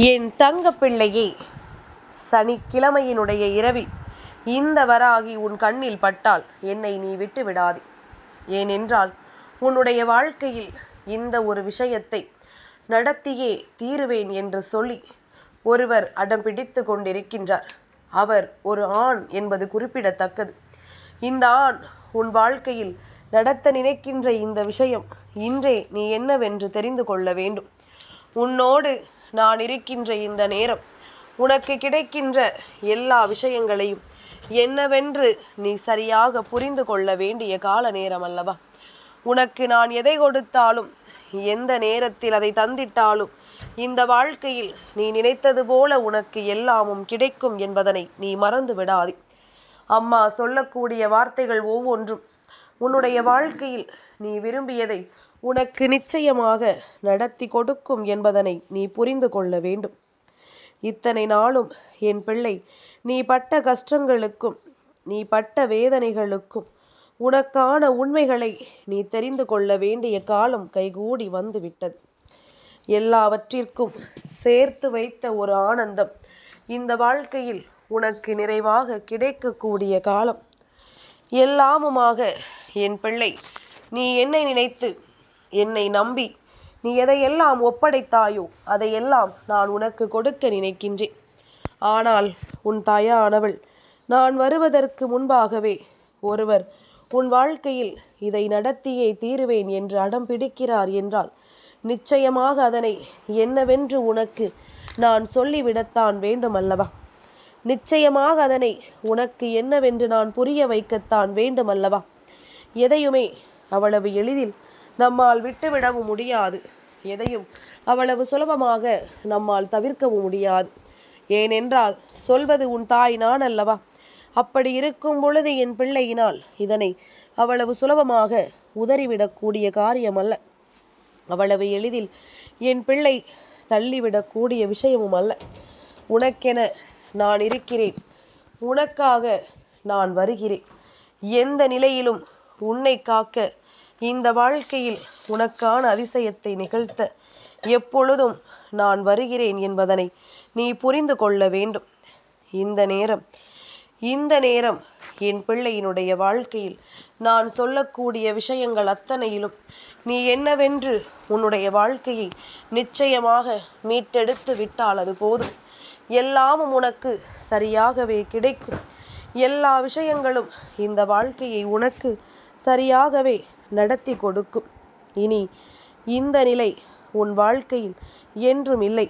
என் தங்க பிள்ளையே சனிக்கிழமையினுடைய இரவில் இந்த வராகி உன் கண்ணில் பட்டால் என்னை நீ விட்டு விடாதே ஏனென்றால் உன்னுடைய வாழ்க்கையில் இந்த ஒரு விஷயத்தை நடத்தியே தீருவேன் என்று சொல்லி ஒருவர் அடம் பிடித்து கொண்டிருக்கின்றார். அவர் ஒரு ஆண் என்பது குறிப்பிடத்தக்கது. இந்த ஆண் உன் வாழ்க்கையில் நடத்த நினைக்கின்ற இந்த விஷயம் இன்றே நீ என்னவென்று தெரிந்து கொள்ள வேண்டும். உன்னோடு நான் இருக்கின்ற இந்த நேரம் உனக்கு கிடைக்கின்ற எல்லா விஷயங்களையும் என்னவென்று நீ சரியாக புரிந்து கொள்ள வேண்டிய கால நேரம் அல்லவா? உனக்கு நான் எதை கொடுத்தாலும் எந்த நேரத்தில் அதை தந்திட்டாலும் இந்த வாழ்க்கையில் நீ நினைத்தது போல உனக்கு எல்லாமும் கிடைக்கும் என்பதனை நீ மறந்து விடாதே. அம்மா சொல்லக்கூடிய வார்த்தைகள் ஒவ்வொன்றும் உன்னுடைய வாழ்க்கையில் நீ விரும்பியதை உனக்கு நிச்சயமாக நடத்தி கொடுக்கும் என்பதனை நீ புரிந்து கொள்ள வேண்டும். இத்தனை நாளும் என் பிள்ளை நீ பட்ட கஷ்டங்களுக்கும் நீ பட்ட வேதனைகளுக்கும் உனக்கான உண்மைகளை நீ தெரிந்து கொள்ள வேண்டிய காலம் கைகூடி வந்துவிட்டது. எல்லாவற்றிற்கும் சேர்த்து வைத்த ஒரு ஆனந்தம் இந்த வாழ்க்கையில் உனக்கு நிறைவாக கிடைக்கக்கூடிய காலம். எல்லாமுமாக என் பிள்ளை நீ என்னை நினைத்து என்னை நம்பி. நீ எதையெல்லாம் ஒப்படைத்தாயோ அதையெல்லாம் நான் உனக்கு கொடுக்க நினைக்கின்றேன். ஆனால் உன் தாயானவள் நான் வருவதற்கு முன்பாகவே ஒருவர் உன் வாழ்க்கையில் இதை நடத்தியே தீருவேன் என்று அடம் பிடிக்கிறார் என்றால் நிச்சயமாக அதனை என்னவென்று உனக்கு நான் சொல்லிவிடத்தான் வேண்டும் அல்லவா நிச்சயமாக அதனை உனக்கு என்னவென்று நான் புரிய வைக்கத்தான் வேண்டும் அல்லவா எதையுமே அவ்வளவு எளிதில் நம்மால் விட்டுவிடவும் முடியாது. எதையும் அவ்வளவு சுலபமாக நம்மால் தவிர்க்கவும் முடியாது. ஏனென்றால் சொல்வது உன் தாய் நான் அல்லவா? அப்படி இருக்கும் பொழுது என் பிள்ளையினால் இதனை அவ்வளவு சுலபமாக உதறிவிடக்கூடிய காரியம் அல்ல அவ்வளவு எளிதில் என் பிள்ளை தள்ளிவிடக்கூடிய விஷயமும் அல்ல. உனக்கென நான் இருக்கிறேன். உனக்காக நான் வருகிறேன். எந்த நிலையிலும் உன்னை காக்க இந்த வாழ்க்கையில் உனக்கான அதிசயத்தை நிகழ்த்த எப்பொழுதும் நான் வருகிறேன் என்பதனை நீ புரிந்து கொள்ள வேண்டும். இந்த நேரம் இந்த நேரம் என் பிள்ளையினுடைய வாழ்க்கையில் நான் சொல்லக்கூடிய விஷயங்கள் அத்தனையிலும் நீ என்னவென்று உன்னுடைய வாழ்க்கையை நிச்சயமாக மீட்டெடுத்து விட்டால் அது போதும். எல்லாமும் உனக்கு சரியாகவே கிடைக்கும். எல்லா விஷயங்களும் இந்த வாழ்க்கையை உனக்கு சரியாகவே நடத்தி கொடுக்கும். இனி இந்த நிலை உன் வாழ்க்கையில் என்றும் இல்லை.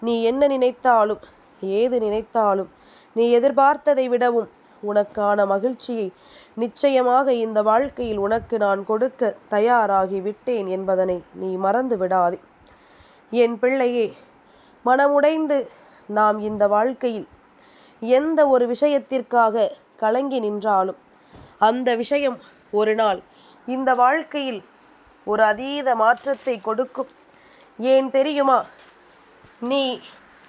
நீ என்ன நினைத்தாலும் ஏது நினைத்தாலும் நீ எதிர்பார்த்ததை விடவும் உனக்கான மகிழ்ச்சியை நிச்சயமாக இந்த வாழ்க்கையில் உனக்கு நான் கொடுக்க தயாராகி விட்டேன் என்பதனை நீ மறந்து விடாதே. என் பிள்ளையே மனமுடைந்து நாம் இந்த வாழ்க்கையில் எந்த ஒரு விஷயத்திற்காக கலங்கி நின்றாலும் அந்த விஷயம் ஒரு நாள் இந்த வாழ்க்கையில் ஒரு அதீத மாற்றத்தை கொடுக்கும். ஏன் தெரியுமா? நீ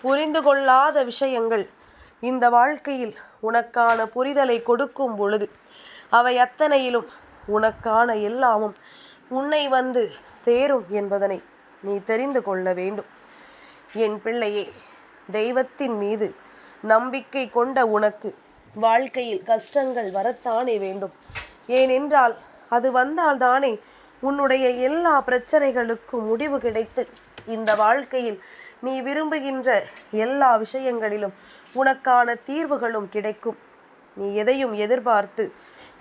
புரிந்து கொள்ளாத விஷயங்கள் இந்த வாழ்க்கையில் உனக்கான புரிதலை கொடுக்கும் பொழுது அவை அத்தனையிலும் உனக்கான எல்லாமும் உன்னை வந்து சேரும் என்பதனை நீ தெரிந்து கொள்ள வேண்டும். என் பிள்ளையே தெய்வத்தின் மீது நம்பிக்கை கொண்ட உனக்கு. வாழ்க்கையில் கஷ்டங்கள் வரத்தானே வேண்டும். ஏனென்றால் அது வந்தால் தானே உன்னுடைய எல்லா பிரச்சனைகளுக்கும் முடிவு கிடைத்து இந்த வாழ்க்கையில் நீ விரும்புகின்ற எல்லா விஷயங்களிலும் உனக்கான தீர்வுகளும் கிடைக்கும். நீ எதையும் எதிர்பார்த்து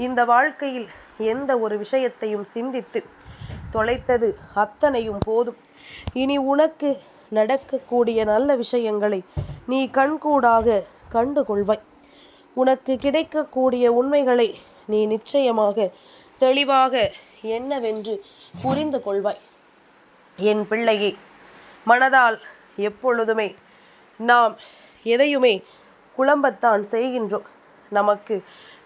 இந்த வாழ்க்கையில் எந்த ஒரு விஷயத்தையும் சிந்தித்து தொலைத்தது அத்தனையும் போதும். இனி உனக்கு நடக்கக்கூடிய நல்ல விஷயங்களை நீ கண்கூடாக கண்டு கொள்வாய் உனக்கு கிடைக்கக்கூடிய உண்மைகளை நீ நிச்சயமாக தெளிவாக என்னவென்று புரிந்து கொள்வாய். என் பிள்ளையே மனதால் எப்பொழுதுமே நாம் எதையுமே குழம்பத்தான் செய்கின்றோம். நமக்கு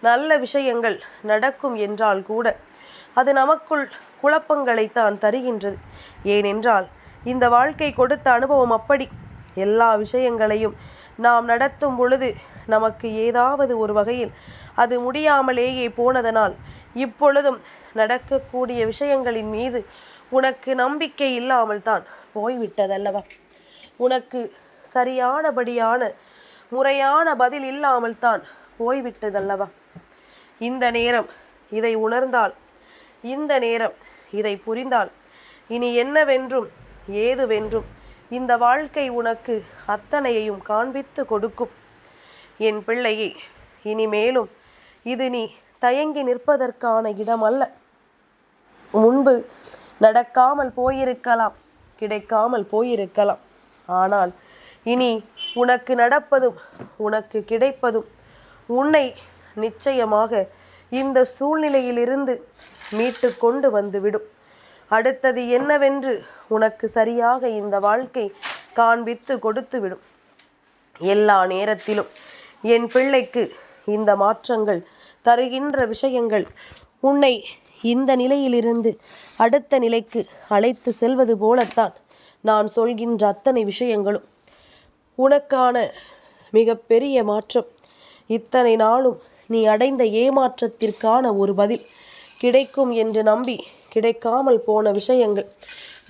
நல்ல விஷயங்கள் நடக்கும் என்றால் கூட அது நமக்குள் குழப்பங்களைத்தான் தருகின்றது. ஏனென்றால் இந்த வாழ்க்கை கொடுத்த அனுபவம் அப்படி. எல்லா விஷயங்களையும் நாம் நடத்தும் பொழுது நமக்கு ஏதாவது ஒரு வகையில் அது முடியாமலேயே போனதனால் இப்பொழுதும் நடக்கக்கூடிய விஷயங்களின் மீது உனக்கு நம்பிக்கை இல்லாமல் தான் போய்விட்டதல்லவா? உனக்கு சரியானபடியான முறையான பதில் இல்லாமல் தான் போய்விட்டதல்லவா? இந்த நேரம் இதை உணர்ந்தால் இந்த நேரம் இதை புரிந்தால் இனி என்னவென்றும் ஏதுவென்றும் இந்த வாழ்க்கை உனக்கு அத்தனையையும் காண்பித்து கொடுக்கும். என் பிள்ளையே இனிமேலும் இது நீ தயங்கி நிற்பதற்கான இடமல்ல. முன்பு நடக்காமல் போயிருக்கலாம் கிடைக்காமல் போயிருக்கலாம். ஆனால் இனி உனக்கு நடப்பதும் உனக்கு கிடைப்பதும் உன்னை நிச்சயமாக இந்த சூழ்நிலையிலிருந்து மீட்டு கொண்டு வந்துவிடும் அடுத்தது என்னவென்று உனக்கு சரியாக இந்த வாழ்க்கை காண்பித்து கொடுத்துவிடும். எல்லா நேரத்திலும் என் பிள்ளைக்கு இந்த மாற்றங்கள் தருகின்ற விஷயங்கள் உன்னை இந்த நிலையிலிருந்து அடுத்த நிலைக்கு அழைத்து செல்வது போலத்தான் நான் சொல்கின்ற அத்தனை விஷயங்களும். உனக்கான மிகப்பெரிய மாற்றம். இத்தனை நாளும் நீ அடைந்த ஏமாற்றத்திற்கான ஒரு பதில் கிடைக்கும் என்று நம்பி கிடைக்காமல் போன விஷயங்கள்.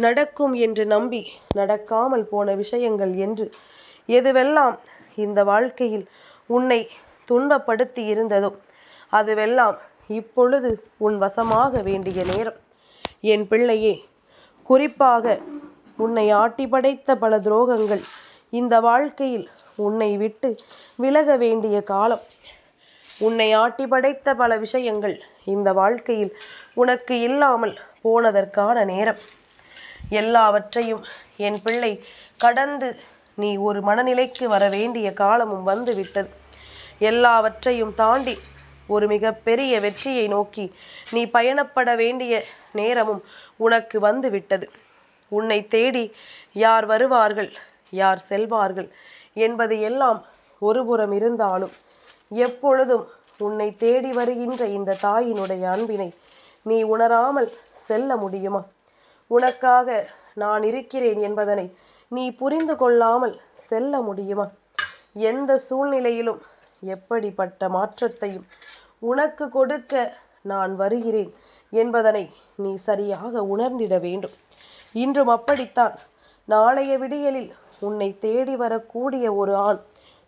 நடக்கும் என்று நம்பி நடக்காமல் போன விஷயங்கள் என்று. எதுவெல்லாம் இந்த வாழ்க்கையில் உன்னை துன்பப்படுத்தி இருந்ததோ அதுவெல்லாம் இப்பொழுது உன் வசமாக வேண்டிய நேரம். என் பிள்ளையே குறிப்பாக உன்னை ஆட்டி படைத்த பல துரோகங்கள் இந்த வாழ்க்கையில் உன்னை விட்டு விலக வேண்டிய காலம். உன்னை ஆட்டி படைத்த பல விஷயங்கள் இந்த வாழ்க்கையில் உனக்கு இல்லாமல் போனதற்கான நேரம். எல்லாவற்றையும் என் பிள்ளை கடந்து நீ ஒரு மனநிலைக்கு வர வேண்டிய காலமும் வந்து விட்டது எல்லாவற்றையும் தாண்டி ஒரு மிகப்பெரிய வெற்றியை நோக்கி நீ பயணப்பட வேண்டிய நேரமும் உனக்கு வந்து விட்டது உன்னை தேடி யார் வருவார்கள் யார் செல்வார்கள் என்பது எல்லாம் ஒருபுறம் இருந்தாலும் எப்பொழுதும் உன்னை தேடி வருகின்ற இந்த தாயினுடைய அன்பினை நீ உணராமல் செல்ல முடியுமா? உனக்காக நான் இருக்கிறேன் என்பதனை நீ புரிந்து கொள்ளாமல் செல்ல முடியுமா? எந்த சூழ்நிலையிலும் எப்படிப்பட்ட மாற்றத்தையும் உனக்கு கொடுக்க நான் வருகிறேன் என்பதனை நீ சரியாக உணர்ந்திட வேண்டும். இன்றும் அப்படித்தான். நாளைய விடியலில் உன்னை தேடி வரக்கூடிய ஒரு ஆண்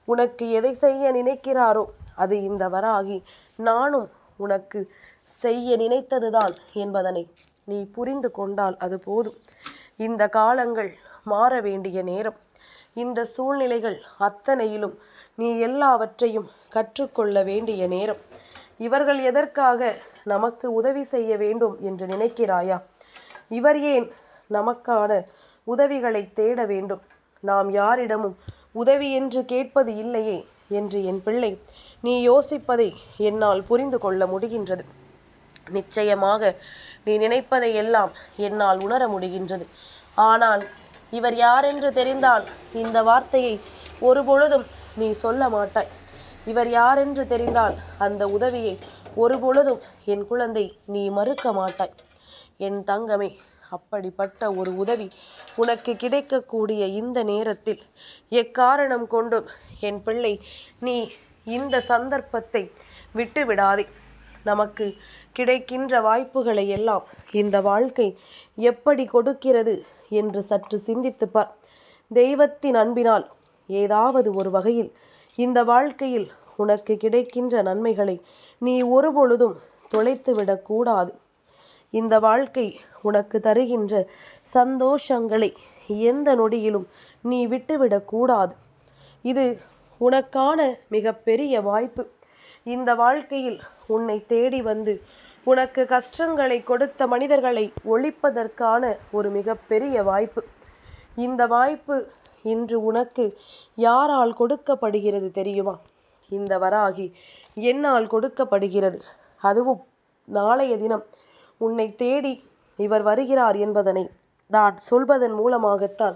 உனக்கு எதை செய்ய நினைக்கிறாரோ அது இந்த வராகி நானும் உனக்கு செய்ய நினைத்ததுதான் என்பதனை நீ புரிந்து கொண்டால் அது போதும். இந்த காலங்கள் மாற வேண்டிய நேரம். இந்த சூழ்நிலைகள் அத்தனையிலும் நீ எல்லாவற்றையும் கற்றுக்கொள்ள வேண்டிய நேரம். இவர்கள் எதற்காக நமக்கு உதவி செய்ய வேண்டும் என்று நினைக்கிறாயா? இவர் ஏன் நமக்கான உதவிகளை தேட வேண்டும்? நாம் யாரிடமும் உதவி என்று கேட்பது இல்லையே என்று என் பிள்ளை நீ யோசிப்பதை என்னால் புரிந்து கொள்ள முடிகின்றது. நிச்சயமாக நீ நினைப்பதை எல்லாம் என்னால் உணர முடிகின்றது. ஆனால் இவர் யாரென்று தெரிந்தால் இந்த வார்த்தையை ஒருபொழுதும் நீ சொல்ல மாட்டாய். இவர் யாரென்று தெரிந்தால் அந்த உதவியை ஒருபொழுதும் என் குழந்தை நீ மறுக்க மாட்டாய். என் தங்கமே அப்படிப்பட்ட ஒரு உதவி உனக்கு கிடைக்கக்கூடிய இந்த நேரத்தில் எக்காரணம் கொண்டும் என் பிள்ளை நீ இந்த சந்தர்ப்பத்தை விட்டுவிடாதே. நமக்கு கிடைக்கின்ற வாய்ப்புகளை எல்லாம் இந்த வாழ்க்கை எப்படி கொடுக்கிறது என்று சற்று சிந்தித்துப்பார் தெய்வத்தின் அன்பினால் ஏதாவது ஒரு வகையில் இந்த வாழ்க்கையில் உனக்கு கிடைக்கின்ற நன்மைகளை நீ ஒருபொழுதும் தொலைத்து விடக்கூடாது இந்த வாழ்க்கை உனக்கு தருகின்ற சந்தோஷங்களை எந்த நொடியிலும் நீ விட்டுவிடக்கூடாது இது உனக்கான மிகப்பெரிய வாய்ப்பு. இந்த வாழ்க்கையில் உன்னை தேடி வந்து உனக்கு கஷ்டங்களை கொடுத்த மனிதர்களை ஒழிப்பதற்கான ஒரு மிகப்பெரிய வாய்ப்பு. இந்த வாய்ப்பு இன்று உனக்கு யாரால் கொடுக்கப்படுகிறது தெரியுமா? இந்த வராகி என்னால் கொடுக்கப்படுகிறது. அதுவும் நாளைய தினம். உன்னை தேடி இவர் வருகிறார் என்பதனை நான் சொல்வதன் மூலமாகத்தான்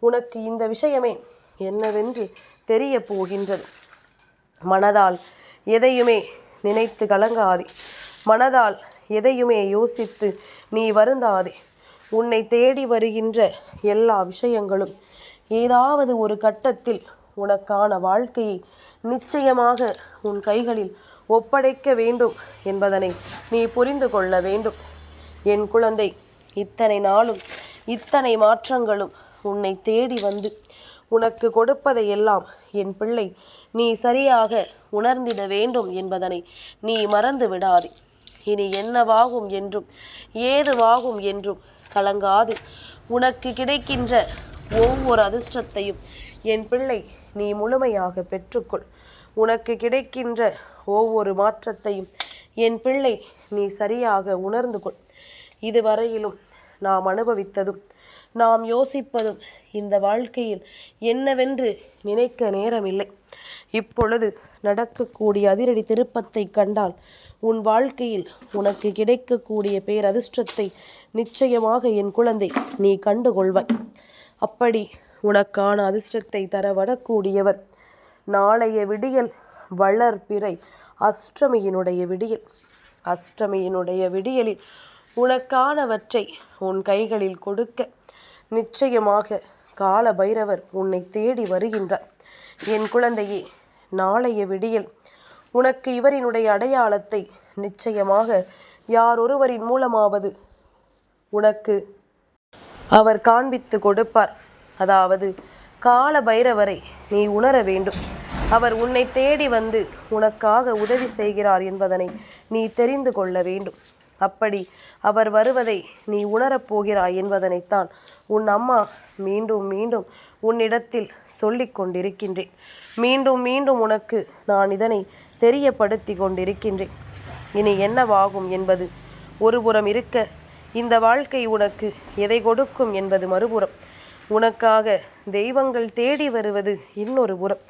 உனக்கு இந்த விஷயமே என்னவென்று தெரிய போகின்றது. மனதால் எதையுமே நினைத்து கலங்காதே. மனதால் எதையுமே யோசித்து நீ வருந்தாதே. உன்னை தேடி வருகின்ற எல்லா விஷயங்களும் ஏதாவது ஒரு கட்டத்தில் உனக்கான வாழ்க்கையை நிச்சயமாக உன் கைகளில் ஒப்படைக்க வேண்டும் என்பதனை நீ புரிந்து கொள்ள வேண்டும். என் குழந்தை இத்தனை நாளும் இத்தனை மாற்றங்களும் உன்னை தேடி வந்து உனக்கு கொடுப்பதையெல்லாம் என் பிள்ளை நீ சரியாக உணர்ந்திட வேண்டும் என்பதனை நீ மறந்து விடாதே. இனி என்னவாகும் என்றும் ஏதுவாகும் என்றும் கலங்காது. உனக்கு கிடைக்கின்ற ஒவ்வொரு அதிர்ஷ்டத்தையும் என் பிள்ளை நீ முழுமையாக பெற்றுக்கொள். உனக்கு கிடைக்கின்ற ஒவ்வொரு மாற்றத்தையும் என் பிள்ளை நீ சரியாக உணர்ந்து கொள் இதுவரையிலும் நாம் அனுபவித்ததும் நாம் யோசிப்பதும் இந்த வாழ்க்கையில் என்னவென்று நினைக்க நேரமில்லை. இப்பொழுது நடக்கக்கூடிய அதிரடி திருப்பத்தை கண்டால் உன் வாழ்க்கையில் உனக்கு கிடைக்கக்கூடிய பேரதிர்ஷ்டத்தை நிச்சயமாக என் குழந்தை நீ கண்டுகொள்வாய். அப்படி உனக்கான அதிர்ஷ்டத்தை தர வரக்கூடியவர் நாளைய விடியல் வளர்பிறை அஷ்டமியினுடைய விடியல். அஷ்டமியினுடைய விடியலில் உனக்கானவற்றை உன் கைகளில் கொடுக்க நிச்சயமாக கால பைரவர் உன்னை தேடி வருகின்றார். என் குழந்தையே நாளைய விடியல் உனக்கு இவரினுடைய அடையாளத்தை நிச்சயமாக யார் ஒருவரின் மூலமாவது உனக்கு அவர் காண்பித்து கொடுப்பார். அதாவது கால பைரவரை நீ உணர வேண்டும். அவர் உன்னை தேடி வந்து உனக்காக உதவி செய்கிறார் என்பதனை நீ தெரிந்து கொள்ள வேண்டும். அப்படி அவர் வருவதை நீ உணரப் போகிறாய் என்பதனைத்தான் உன் அம்மா மீண்டும் மீண்டும் உன்னிடத்தில் சொல்லிக் கொண்டிருக்கின்றேன். மீண்டும் மீண்டும் உனக்கு நான் இதனை தெரியப்படுத்தி கொண்டிருக்கின்றேன். இனி என்னவாகும் என்பது ஒருபுறம் இருக்க இந்த வாழ்க்கை உனக்கு எதை கொடுக்கும் என்பது மறுபுறம். உனக்காக தெய்வங்கள் தேடி வருவது இன்னொரு புறம்.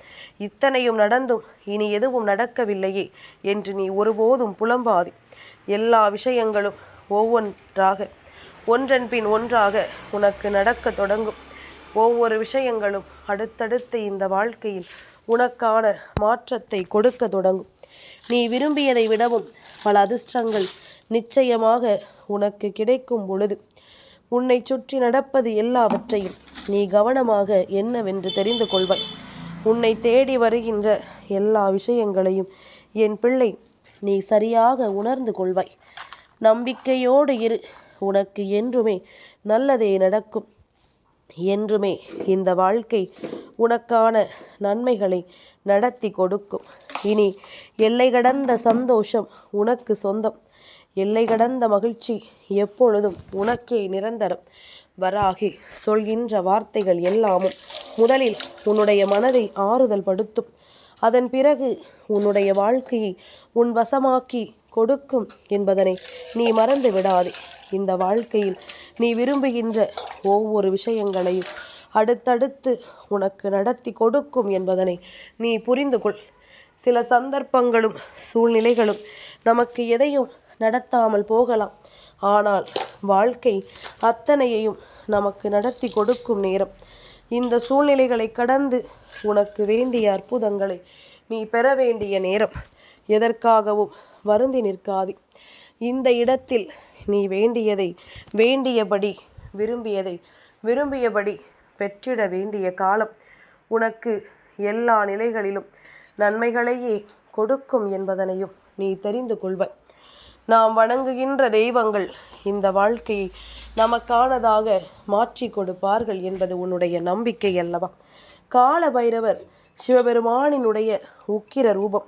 இத்தனையும் நடந்தும் இனி எதுவும் நடக்கவில்லையே என்று நீ ஒருபோதும் புலம்பாதி. எல்லா விஷயங்களும் ஒவ்வொன்றாக ஒன்றன் பின் ஒன்றாக உனக்கு நடக்க தொடங்கும். ஒவ்வொரு விஷயங்களும் அடுத்தடுத்து இந்த வாழ்க்கையில் உனக்கான மாற்றத்தை கொடுக்க தொடங்கும். நீ விரும்பியதை விடவும் பல அதிர்ஷ்டங்கள் நிச்சயமாக உனக்கு கிடைக்கும் பொழுது உன்னை சுற்றி நடப்பது எல்லாவற்றையும் நீ கவனமாக என்னவென்று தெரிந்து கொள்வாய். உன்னை தேடி வருகின்ற எல்லா விஷயங்களையும் என் பிள்ளை நீ சரியாக உணர்ந்து கொள்வாய். நம்பிக்கையோடு இரு. உனக்கு என்றுமே நல்லதே நடக்கும். என்றுமே இந்த வாழ்க்கை உனக்கான நன்மைகளை நடத்தி கொடுக்கும். இனி எல்லை கடந்த சந்தோஷம் உனக்கு சொந்தம். எல்லை கடந்த மகிழ்ச்சி எப்பொழுதும் உனக்கே நிரந்தரம். வராகி சொல்கின்ற வார்த்தைகள் எல்லாமும் முதலில் உன்னுடைய மனதை ஆறுதல் படுத்தும். அதன் பிறகு உன்னுடைய வாழ்க்கையை உன் வசமாக்கி கொடுக்கும் என்பதனை நீ மறந்து விடாதே இந்த வாழ்க்கையில் நீ விரும்புகின்ற ஒவ்வொரு விஷயங்களையும் அடுத்தடுத்து உனக்கு நடத்தி கொடுக்கும் என்பதனை நீ புரிந்து கொள். சில சந்தர்ப்பங்களும் சூழ்நிலைகளும் நமக்கு எதையும் நடத்தாமல் போகலாம். ஆனால் வாழ்க்கை அத்தனையையும் நமக்கு நடத்தி கொடுக்கும் நேரம். இந்த சூழ்நிலைகளை கடந்து உனக்கு வேண்டிய அற்புதங்களை நீ பெற வேண்டிய நேரம். எதற்காகவும் வருந்தி நிற்காது. இந்த இடத்தில் நீ வேண்டியதை வேண்டியபடி விரும்பியதை விரும்பியபடி பெற்றிட வேண்டிய காலம் உனக்கு எல்லா நிலைகளிலும் நன்மைகளையே கொடுக்கும் என்பதனையும் நீ தெரிந்து கொள்வாய். நாம் வணங்குகின்ற தெய்வங்கள் இந்த வாழ்க்கையை நமக்கானதாக மாற்றி கொடுப்பார்கள் என்பது உன்னுடைய நம்பிக்கை அல்லவா? கால பைரவர் சிவபெருமானினுடைய உக்கிர ரூபம்.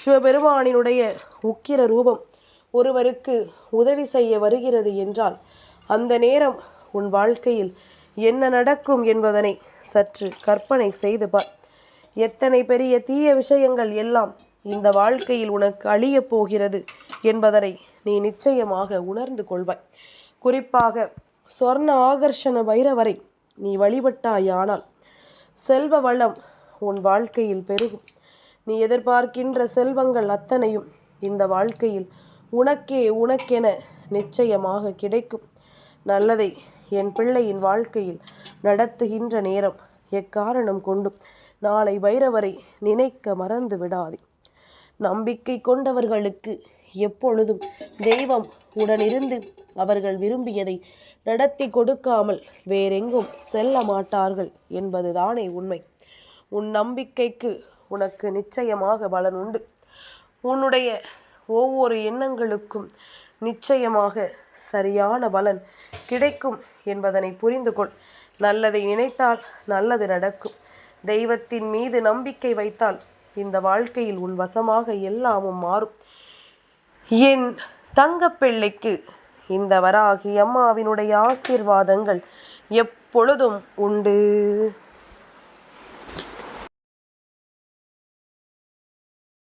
சிவபெருமானினுடைய உக்கிர ரூபம் ஒருவருக்கு உதவி செய்ய வருகிறது என்றால் அந்த நேரம் உன் வாழ்க்கையில் என்ன நடக்கும் என்பதனை சற்று கற்பனை செய்து பார். எத்தனை பெரிய தீய விஷயங்கள் எல்லாம் இந்த வாழ்க்கையில் உனக்கு அழியப் போகிறது என்பதனை நீ நிச்சயமாக உணர்ந்து கொள்வாய். குறிப்பாக சொர்ண ஆகர்ஷண வைரவரை நீ வழிபட்டாயானால் செல்வ வளம் உன் வாழ்க்கையில் பெருகும். நீ எதிர்பார்க்கின்ற செல்வங்கள் அத்தனையும் இந்த வாழ்க்கையில் உனக்கே உனக்கென நிச்சயமாக கிடைக்கும். நல்லதை என் பிள்ளையின் வாழ்க்கையில் நடத்துகின்ற நேரம் எக்காரணம் கொண்டும் நாளை வைரவரை நினைக்க மறந்து விடாதே. நம்பிக்கை கொண்டவர்களுக்கு எப்பொழுதும் தெய்வம் உடனிருந்து அவர்கள் விரும்பியதை நடத்தி கொடுக்காமல் வேறெங்கும் செல்ல மாட்டார்கள் என்பதுதானே உண்மை. உன் நம்பிக்கைக்கு உனக்கு நிச்சயமாக பலன் உண்டு. உன்னுடைய ஒவ்வொரு எண்ணங்களுக்கும் நிச்சயமாக சரியான பலன் கிடைக்கும் என்பதனை புரிந்து கொள். நல்லதை நினைத்தால் நல்லது நடக்கும். தெய்வத்தின் மீது நம்பிக்கை வைத்தால் இந்த வாழ்க்கையில் உன் வசமாக எல்லாமும் மாறும். என் தங்கப்பிள்ளைக்கு இந்த வராகி அம்மாவினுடைய ஆசீர்வாதங்கள் எப்பொழுதும் உண்டு.